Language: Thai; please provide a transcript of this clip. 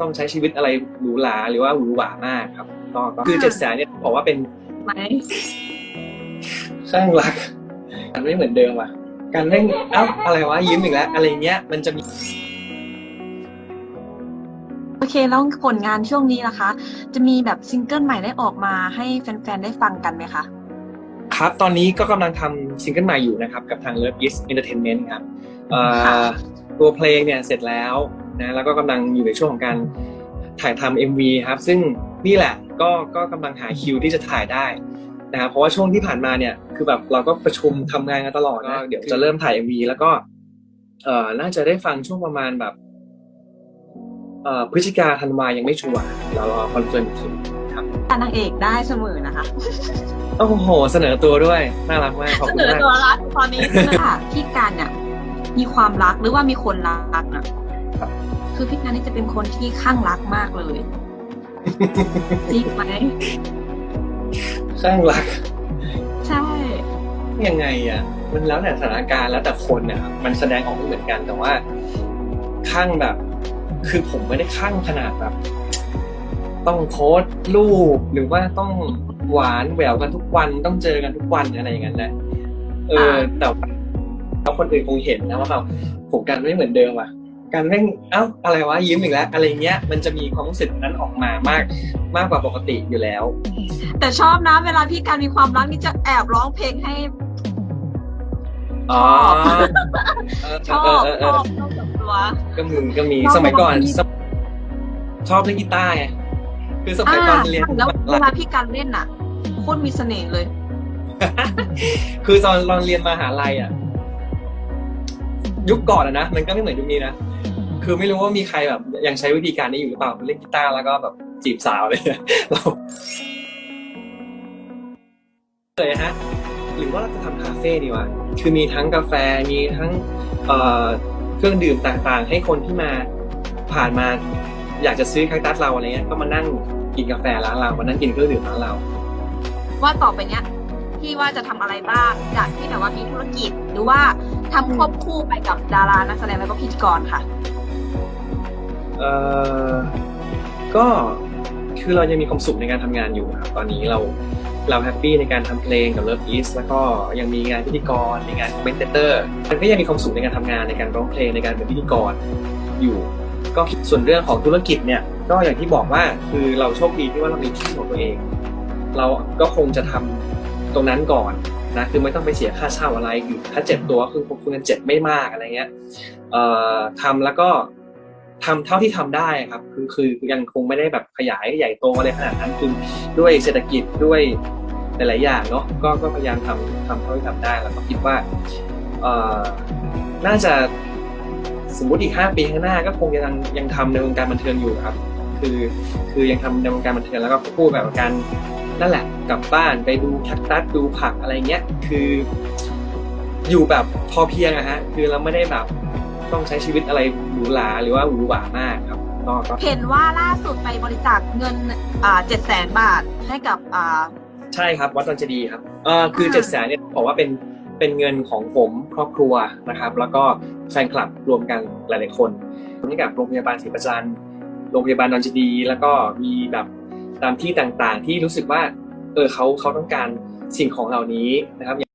ต้องใช้ชีวิตอะไรหรูหราหรือว่าหวือหวามากครับก็ก็คือเจ็ดแสนเนี่ยบอกว่าเป็นไหมข้างรักมันไม่เหมือนเดิมอะ การเร่งเอ้าอะไรวะยิ้มอีกแล้ว อะไรเงี้ยมันจะมี โอเคแล้วผลงานช่วงนี้นะคะ จะมีแบบซิงเกิลใหม่ได้ออกมาให้แฟนๆ ได้ฟังกันไหมคะ ครับตอนนี้ก็กำลังทำซิงเกิลใหม่อยู่นะครับ กับทาง Love Is Entertainment ครับเอ่อค่ะตัวเพลงเนี่ยเสร็จแล้ว นะแล้วก็กำลังอยู่ในช่วงของการถ่ายทำ MV ครับซึ่งนี่แหละก็ก็กำลังหาคิวที่จะถ่ายได้นะครับเพราะว่าช่วงที่ผ่านมาเนี่ยคือแบบเราก็ประชุมทำงานกันตลอดนะเดี๋ยวจะเริ่มถ่าย MV แล้วก็เอ่อน่าจะได้ฟังช่วงประมาณแบบเอ่อพฤศจิกาธันวายังไม่ชัวร์เรารอคอนเฟิร์มอีกทีครับนางเอกได้เสมอนะคะโอ้โห เสนอตัวด้วยน่ารักมากขอบเสคุณนอมากตัวรักตอนนี้ค่ะพี่การเนี่ยมีความรักหรือว่ามีคนรักนะ คือพี่การนี่จะเป็นคนที่ข้างรักมากเลย จริงไหมข้างรัก ใช่ ยังไงอะ มันแล้วแต่สถานการณ์แล้วแต่คนนะครับมันแสดงออกไม่เหมือนกันแต่ว่า ข้างแบบ คือผมไม่ได้ข้างขนาดแบบ ต้องโพสต์รูปหรือว่าต้องหวานแหววกันทุกวันต้องเจอกันทุกวันอะไรอย่างนั้นนะเออแต่ว่าแล้วคนอื่นคงเห็นนะว่าแบบผมกันไม่เหมือนเดิมอะ การเร่งเอ้าอะไรวะยิ้มอีกแล้วอะไรเงี้ยมันจะมีความรู้สึกนั้นออกมามากมากกว่าปกติอยู่แล้ว แต่ชอบนะ เวลาพี่การมีความรักนี่จะแอบร้องเพลงให้อ๋อชอบเออเออเอชออบชอบแบบตัวก็มีก็มีชอบสมัยก่อนร้องเพลงสมชอบเล่นกีตาร์ไงคือสมัยก่อนเรียนแล้วเวลาพี่การเล่นน่ะโคตรมีเสน่ห์เลย คือตอนตอนเรียนมหาลัยอะยุคก่อนอะนะมันก็ไม่เหมือนยุคนี้นะ คือไม่รู้ว่ามีใครแบบยังใช้วิธีการนี้อยู่หรือเปล่าเล่นกีตาร์แล้วก็แบบจีบสาวเลยเราเลยฮะหรือว่าเราจะทำคาเฟ่ดีวะคือมีทั้งกาแฟมีทั้งเเครื่องดื่มต่างๆ ให้คนที่มาผ่านมาอยากจะซื้อแคคตัสเราอะไรเงี้ยก็มานั่งกินกาแฟร้านเรามานั่งกินเครื่องดื่มร้านเรา ว่าต่อไปเนี้ยพี่ว่าจะทำอะไรบ้างจากที่แบบว่ามีธุรกิจหรือว่าทำควบคู่ไปกับดารานักแสดงแล้วก็พิธีกรค่ะ เอ่อก็คือเรายังมีความสุขในการทำงานอยู่ครับตอนนี้เราเราแฮปปี้ในการทำเพลงกับ Love East แล้วก็ยังมีงานพิธีกรในงานคอมเมนเตอร์มันก็ยังมีความสุขในการทำงานในการร้องเพลงในการเป็นพิธีกรอยู่ ก็ส่วนเรื่องของธุรกิจเนี่ยก็อย่างที่บอกว่าคือเราโชคดีที่ว่าเรามีที่ของตัวเอง เราก็คงจะทำตรงนั้นก่อนนะคือไม่ต้องไปเสียค่าเช่าอะไรคือถ้าเจ็บตัวคือคงเจ็บไม่มากอะไรเงี้ยเอ่อทำแล้วก็ ทำเท่าที่ทำได้ครับ คือคือยังคงไม่ได้แบบขยายใหญ่โตอะไรขนาดนั้นคือด้วยเศรษฐกิจด้วยหลายๆอย่างเนาะก็ก็พยายามทำทำเท่าที่ทำได้แล้วก็คิดว่าเอ่อน่าจะสมมติอีกห้าปีข้างหน้าก็คงยังยังทำในวงการบันเทิงอยู่ครับ คือคือยังทำในวงการบันเทิงแล้วก็พูดแบบการนั่นแหละกลับบ้านไปดูแคคตัสดูผักอะไรเงี้ยคือ อยู่แบบพอเพียงอะฮะคือเราไม่ได้แบบ ต้องใช้ชีวิตอะไรหรูหราหรือว่าหวือหวามากครับก็ก็เห็นว่าล่าสุดไปบริจาคเงินอ่าเจ็ดแสนบาทให้กับอ่าใช่ครับวัดดอนเจดีย์ครับเออคืออ่าเจ็ดแสนเนี่ยบอกว่าเป็นเป็นเงินของผมครอบครัวนะครับ แล้วก็แฟนคลับรวมกันหลาย ๆ คนให้กับโรงพยาบาลศรีประจันทร์โรงพยาบาลดอนเจดีย์แล้วก็มีแบบตามที่ต่างๆ ที่รู้สึกว่าเออเขาเขาต้องการสิ่งของเหล่านี้นะครับ